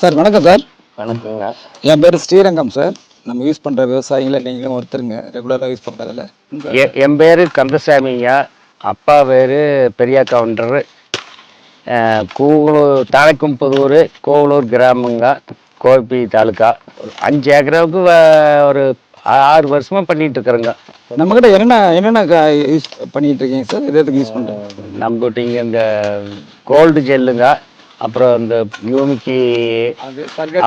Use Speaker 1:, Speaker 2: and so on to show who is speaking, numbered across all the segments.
Speaker 1: Sir வணக்கம் sir.
Speaker 2: வணக்கங்க.
Speaker 1: என் பேர் ஸ்ரீரங்கம் சார். நம்ம யூஸ் பண்ணுற விவசாயிகளை நீங்களும் ஒருத்தருங்க. ரெகுலராக யூஸ் பண்ணுறதில்ல
Speaker 2: என் பேர் கந்தசாமிங்க அப்பா பேர் பெரிய கவுண்டர் கூவலூர் தாளைக்கும்புதூர் கோவலூர் கிராமங்க கோபி தாலுக்கா ஒரு அஞ்சு ஏக்கராவுக்கு ஒரு ஆறு வருஷமா பண்ணிட்டு இருக்கிறேங்க.
Speaker 1: நம்மக்கிட்ட என்னென்ன என்னென்ன யூஸ் பண்ணிட்டு இருக்கீங்க சார்? எது எதுக்கு யூஸ் பண்ணுறேன்
Speaker 2: நம்மகிட்ட இங்கே இந்த கோல்டு ஜெல்லுங்க. அப்புறம் இந்த யூமிக்கி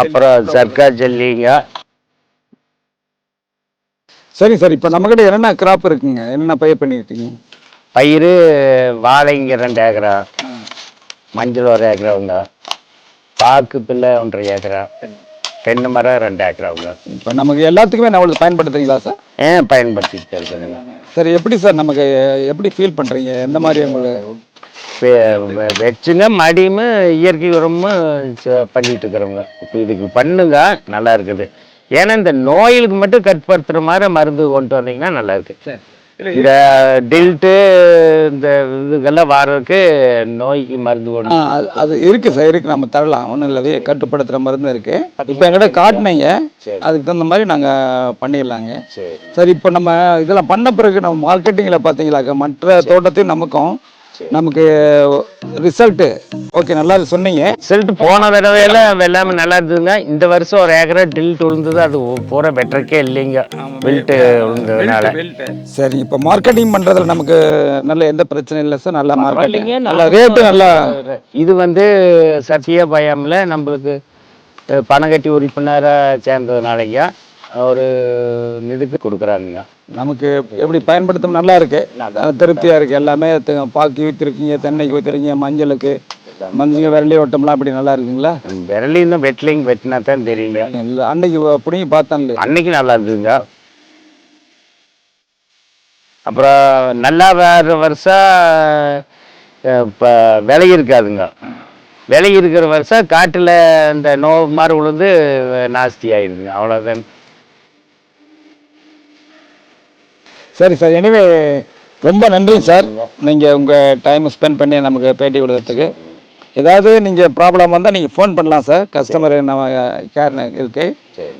Speaker 2: அப்புறம் சர்க்கா ஜெல்லிங்க.
Speaker 1: சரி சார். இப்போ நம்மக்கிட்ட என்னென்ன கிராப் இருக்குங்க? என்னென்ன பயிர் பண்ணியிருக்கீங்க
Speaker 2: பயிர் வாழைங்க ரெண்டு ஏக்கரா. மஞ்சள் ஒரு ஏக்கராவுங்க. பாக்கு பிள்ளை ஒன்றரை ஏக்கரா. தென்னை மரம் ரெண்டு ஏக்கராவுங்க.
Speaker 1: இப்போ நமக்கு எல்லாத்துக்குமே நம்மளுக்கு பயன்படுத்துறீங்களா சார்?
Speaker 2: ஏன் பயன்படுத்திட்டு இருக்குதுங்க
Speaker 1: சரி எப்படி சார் நமக்கு எப்படி ஃபீல் பண்ணுறீங்க எந்த மாதிரி உங்களுக்கு
Speaker 2: வெச்சுங்க மடியும் இயற்கை உரமும் பண்ணிட்டு இருக்கிறோங்க இப்போ இதுக்கு பண்ணுங்க நல்லா இருக்குது. ஏன்னா இந்த நோய்களுக்கு மட்டும் கட்டுப்படுத்துற மாதிரி மருந்து கொண்டு வந்தீங்கன்னா நல்லா இருக்கு. இந்த டில்ட்டு இந்த இதுக்கெல்லாம் வர்றதுக்கு நோய்க்கு மருந்து கொண்டு
Speaker 1: அது- அது இருக்கு சார் இருக்கு. நம்ம தரலாம். ஒன்றும் இல்லை கட்டுப்படுத்துகிற மருந்து இருக்கு. இப்போ எங்கிட்ட காட்டினீங்க. அதுக்கு தகுந்த மாதிரி நாங்கள் பண்ணிடலாங்க.
Speaker 2: சரி.
Speaker 1: சரி இப்போ நம்ம இதெல்லாம் பண்ண பிறகு நம்ம மார்க்கெட்டிங்கில் பார்த்தீங்களாக்க மற்ற தோட்டத்தையும் நமக்கும் நமக்கு ரிசல்ட்டு ஓகே நல்லா சொன்னீங்க.
Speaker 2: ரிசல்ட் போன தடவையில எல்லாமே நல்லா இருந்ததுங்க. இந்த வருஷம் ஒரு ஏக்கரா டில்ட் விழுந்தது அது பூரா வெட்டருக்கே இல்லைங்க. வில்ட்டு விழுந்ததுனால
Speaker 1: சரி இப்போ மார்க்கெட்டிங் பண்ணுறதுல நமக்கு நல்ல எந்த பிரச்சனையும் இல்லை சார் நல்லா மார்க்கெட்டிங் நல்லா ரேட்டு நல்லா
Speaker 2: இது வந்து சத்திய பயம்ல நம்மளுக்கு பணம் கட்டி உறுப்பினராக சேர்ந்ததுனாலங்க ஒரு இதுக்கு கொடுக்குறாங்க
Speaker 1: நமக்கு எப்படி பயன்படுத்தும் நல்லா இருக்கு அது திருப்தியா இருக்கு. எல்லாமே பாக்கு ஊற்றிருக்கீங்க தென்னைக்கு ஊற்றிருக்கீங்க மஞ்சளுக்கு மஞ்சள் விரலி ஓட்டம்லாம் அப்படி நல்லா இருக்குங்களா
Speaker 2: விரலி இன்னும் வெட்டலிங் வெட்டினா தான் தெரியுங்க.
Speaker 1: இல்லை அன்னைக்கு பிடிங்கி பார்த்தேன்
Speaker 2: அன்னைக்கு நல்லா இருந்ததுங்க அப்புறம் நல்லா வேற வருஷம் இப்போ விலை இருக்காதுங்க. விலை இருக்கிற வருஷம் காட்டில் இந்த நோவு மாதிரி விழுந்து நாஸ்தி ஆயிடுதுங்க அவ்வளோதான்
Speaker 1: சரி சார். எனிவே ரொம்ப நன்றி சார். நீங்கள் உங்கள் டைம் ஸ்பெண்ட் பண்ணி நமக்கு பேட்டி கொடுக்கறதுக்கு ஏதாவது நீங்கள் ப்ராப்ளம் வந்தால் நீங்கள் ஃபோன் பண்ணலாம் சார். கஸ்டமர் நம்ம கேர் இருக்கு.
Speaker 2: சரி.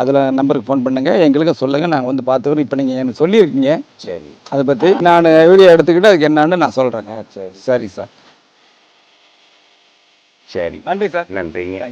Speaker 1: அதில் நம்பருக்கு ஃபோன் பண்ணுங்கள் எங்களுக்கும் சொல்லுங்கள் நாங்கள் வந்து பார்த்துக்கிறோம். இப்போ நீங்கள் எனக்கு சொல்லியிருக்கீங்க.
Speaker 2: சரி.
Speaker 1: அதை பற்றி நான் வீடியோ எடுத்துக்கிட்டு அதுக்கு என்னன்னு நான் சொல்கிறேங்க
Speaker 2: சரி.
Speaker 1: சரி சார்.
Speaker 2: சரி.
Speaker 1: நன்றி சார்.
Speaker 2: நன்றிங்க.